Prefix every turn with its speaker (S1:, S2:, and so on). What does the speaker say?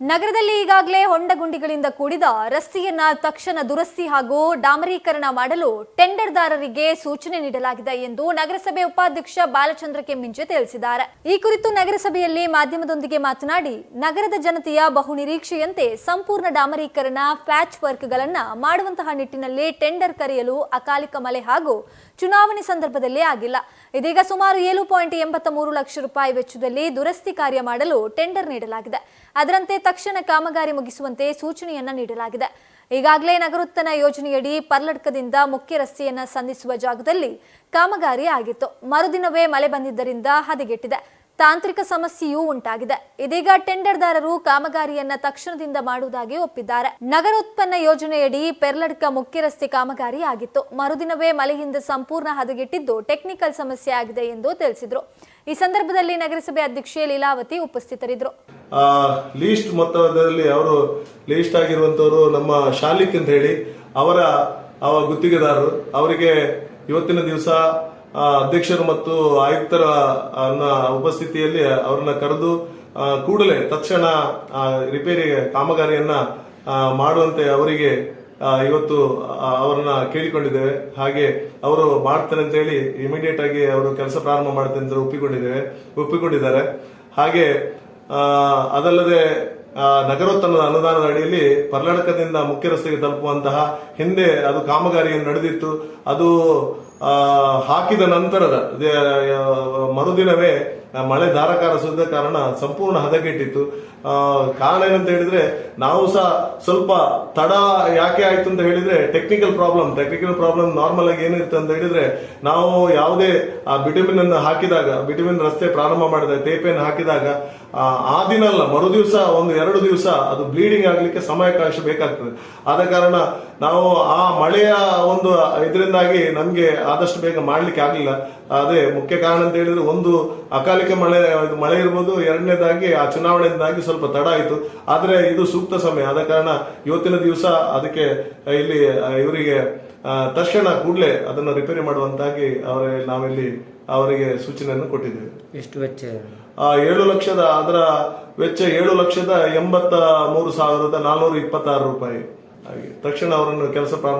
S1: ನಗರದಲ್ಲಿ ಈಗಾಗಲೇ ಹೊಂಡಗುಂಡಿಗಳಿಂದ ಕೂಡಿದ ರಸ್ತೆಯನ್ನ ತಕ್ಷಣ ದುರಸ್ತಿ ಹಾಗೂ ಡಾಮರೀಕರಣ ಮಾಡಲು ಟೆಂಡರ್ದಾರರಿಗೆ ಸೂಚನೆ ನೀಡಲಾಗಿದೆ ಎಂದು ನಗರಸಭೆ ಉಪಾಧ್ಯಕ್ಷ ಬಾಲಚಂದ್ರ ಕೆಮ್ಮಿಂಚೆ ತಿಳಿಸಿದ್ದಾರೆ. ಈ ಕುರಿತು ನಗರಸಭೆಯಲ್ಲಿ ಮಾಧ್ಯಮದೊಂದಿಗೆ ಮಾತನಾಡಿ, ನಗರದ ಜನತೆಯ ಬಹು ನಿರೀಕ್ಷೆಯಂತೆ ಸಂಪೂರ್ಣ ಡಾಮರೀಕರಣ ಪ್ಯಾಚ್ ವರ್ಕ್ಗಳನ್ನ ಮಾಡುವಂತಹ ನಿಟ್ಟಿನಲ್ಲಿ ಟೆಂಡರ್ ಕರೆಯಲು ಅಕಾಲಿಕ ಮಳೆ ಹಾಗೂ ಚುನಾವಣೆ ಸಂದರ್ಭದಲ್ಲಿ ಆಗಿಲ್ಲ. ಇದೀಗ ಸುಮಾರು ಏಳು ಪಾಯಿಂಟ್ ಎಂಬತ್ತ ಮೂರು ಲಕ್ಷ ರೂಪಾಯಿ ವೆಚ್ಚದಲ್ಲಿ ದುರಸ್ತಿ ಕಾರ್ಯ ಮಾಡಲು ಟೆಂಡರ್ ನೀಡಲಾಗಿದೆ. ಅದರಂತೆ ತಕ್ಷಣ ಕಾಮಗಾರಿ ಮುಗಿಸುವಂತೆ ಸೂಚನೆಯನ್ನ ನೀಡಲಾಗಿದೆ. ಈಗಾಗಲೇ ನಗರೋತ್ತನ ಯೋಜನೆಯಡಿ ಪರ್ಲಡ್ಕದಿಂದ ಮುಖ್ಯ ರಸ್ತೆಯನ್ನ ಸಂಧಿಸುವ ಜಾಗದಲ್ಲಿ ಕಾಮಗಾರಿ ಆಗಿತ್ತು. ಮರುದಿನವೇ ಮಳೆ ಬಂದಿದ್ದರಿಂದ ಹದಗೆಟ್ಟಿದೆ. ತಾಂತ್ರಿಕ ಸಮಸ್ಯೆಯೂ ಉಂಟಾಗಿದೆ. ಇದೀಗ ಟೆಂಡರ್ದಾರರು ಕಾಮಗಾರಿಯನ್ನ ತಕ್ಷಣದಿಂದ ಮಾಡುವುದಾಗಿ ಒಪ್ಪಿದ್ದಾರೆ. ನಗರೋತ್ಪನ್ನ ಯೋಜನೆಯಡಿ ಪೆರ್ಲಡ್ಕ ಮುಖ್ಯ ರಸ್ತೆ ಕಾಮಗಾರಿ ಆಗಿತ್ತು. ಮರುದಿನವೇ ಮಳೆಯಿಂದ ಸಂಪೂರ್ಣ ಹದಗೆಟ್ಟಿದ್ದು ಟೆಕ್ನಿಕಲ್ ಸಮಸ್ಯೆ ಆಗಿದೆ ಎಂದು ತಿಳಿಸಿದ್ರು. ಈ ಸಂದರ್ಭದಲ್ಲಿ ನಗರಸಭೆ ಅಧ್ಯಕ್ಷೆ ಲೀಲಾವತಿ ಉಪಸ್ಥಿತರಿದ್ದರು.
S2: ಲೀಸ್ಟ್ ಮೊತ್ತದಲ್ಲಿ ಅವರು ಲೀಸ್ಟ್ ಆಗಿರುವಂತವರು ನಮ್ಮ ಶಾಲಿಕ್ ಅಂತ ಹೇಳಿ ಅವರ, ಅವ ಗುತ್ತಿಗೆದಾರರು. ಅವರಿಗೆ ಇವತ್ತಿನ ದಿವಸ ಅಧ್ಯಕ್ಷರು ಮತ್ತು ಆಯುಕ್ತರ ಉಪಸ್ಥಿತಿಯಲ್ಲಿ ಅವರನ್ನ ಕರೆದು ಕೂಡಲೇ ತಕ್ಷಣ ರಿಪೇರಿ ಕಾಮಗಾರಿಯನ್ನ ಮಾಡುವಂತೆ ಅವರಿಗೆ ಇವತ್ತು ಅವರನ್ನ ಕೇಳಿಕೊಂಡಿದ್ದೇವೆ. ಹಾಗೆ ಅವರು ಮಾಡ್ತಾರೆ ಅಂತ ಹೇಳಿ ಇಮಿಡಿಯೇಟ್ ಆಗಿ ಅವರು ಕೆಲಸ ಪ್ರಾರಂಭ ಮಾಡ್ತಾರೆ ಅಂತ ಒಪ್ಪಿಕೊಂಡಿದ್ದೇವೆ, ಒಪ್ಪಿಕೊಂಡಿದ್ದಾರೆ. ಹಾಗೆ ಅದಲ್ಲದೆ ಆ, ನಗರೋತ್ಥಾನದ ಅನುದಾನದ ಅಡಿಯಲ್ಲಿ ಪರ್ಲಡಕದಿಂದ ಮುಖ್ಯ ರಸ್ತೆಗೆ ತಲುಪುವಂತಹ ಹಿಂದೆ ಅದು ಕಾಮಗಾರಿ ನಡೆದಿತ್ತು. ಅದು ಹಾಕಿದ ನಂತರದ ಮರುದಿನವೇ ಮಳೆ ಧಾರಾಕಾರ ಸುರಿದ ಕಾರಣ ಸಂಪೂರ್ಣ ಹದಗೆಟ್ಟಿತ್ತು. ಕಾರಣ ಏನಂತ ಹೇಳಿದ್ರೆ ನಾವು ಸಹ ಸ್ವಲ್ಪ ತಡ ಯಾಕೆ ಆಯ್ತು ಅಂತ ಹೇಳಿದ್ರೆ technical problem technical problem normal ಆಗಿ ಏನಿರುತ್ತೆ ಅಂತ ಹೇಳಿದ್ರೆ ನಾವು ಯಾವುದೇ ಆ ಬಿಟಮಿನ್ ಅನ್ನು ಹಾಕಿದಾಗ ಬಿಟಮಿನ್ ರಸ್ತೆ ಪ್ರಾರಂಭ ಮಾಡಿದ ತೇಪೆಯನ್ನು ಹಾಕಿದಾಗ ಆ, ದಿನ ಅಲ್ಲ ಮರು ದಿವಸ ಒಂದು ಎರಡು ದಿವಸ ಅದು ಬ್ಲೀಡಿಂಗ್ ಆಗ್ಲಿಕ್ಕೆ ಸಮಯಾವಕಾಶ ಬೇಕಾಗ್ತದೆ. ಆದ ಕಾರಣ ನಾವು ಆ ಮಳೆಯ ಒಂದು ಇದರಿಂದಾಗಿ ನಮ್ಗೆ ಆದಷ್ಟು ಬೇಗ ಮಾಡ್ಲಿಕ್ಕೆ ಆಗ್ಲಿಲ್ಲ. ಅದೇ ಮುಖ್ಯ ಕಾರಣ ಅಂತ ಹೇಳಿದ್ರೆ ಒಂದು ಮಳೆ ಇದು ಮಳೆ ಇರ್ಬೋದು ಎರಡನೇದಾಗಿ ಆ ಚುನಾವಣೆಯಿಂದಾಗಿ ಸ್ವಲ್ಪ ತಡ ಆಯಿತು. ಆದರೆ ಇದು ಸೂಕ್ತ ಸಮಯ. ಆದ ಕಾರಣ ಇವತ್ತಿನ ದಿವಸ ಅದಕ್ಕೆ ಇಲ್ಲಿ ಇವರಿಗೆ ತಕ್ಷಣ ಕೂಡಲೇ ಅದನ್ನು ರಿಪೇರಿ ಮಾಡುವಂತಾಗಿ ಅವರ ನಾವಿಲ್ಲಿ ಅವರಿಗೆ ಸೂಚನೆಯನ್ನು ಕೊಟ್ಟಿದ್ದೇವೆ.
S3: ಎಷ್ಟು ವೆಚ್ಚ?
S2: ಆ ಏಳು ಲಕ್ಷದ ಅದರ ವೆಚ್ಚ ಏಳು ಲಕ್ಷದ ಎಂಬತ್ತ ಮೂರು ಸಾವಿರದ ನಾಲ್ನೂರ ಇಪ್ಪತ್ತಾರು ರೂಪಾಯಿ. ಹಾಗೆ ತಕ್ಷಣ ಅವರನ್ನು ಕೆಲಸ ಪ್ರಾರಂಭ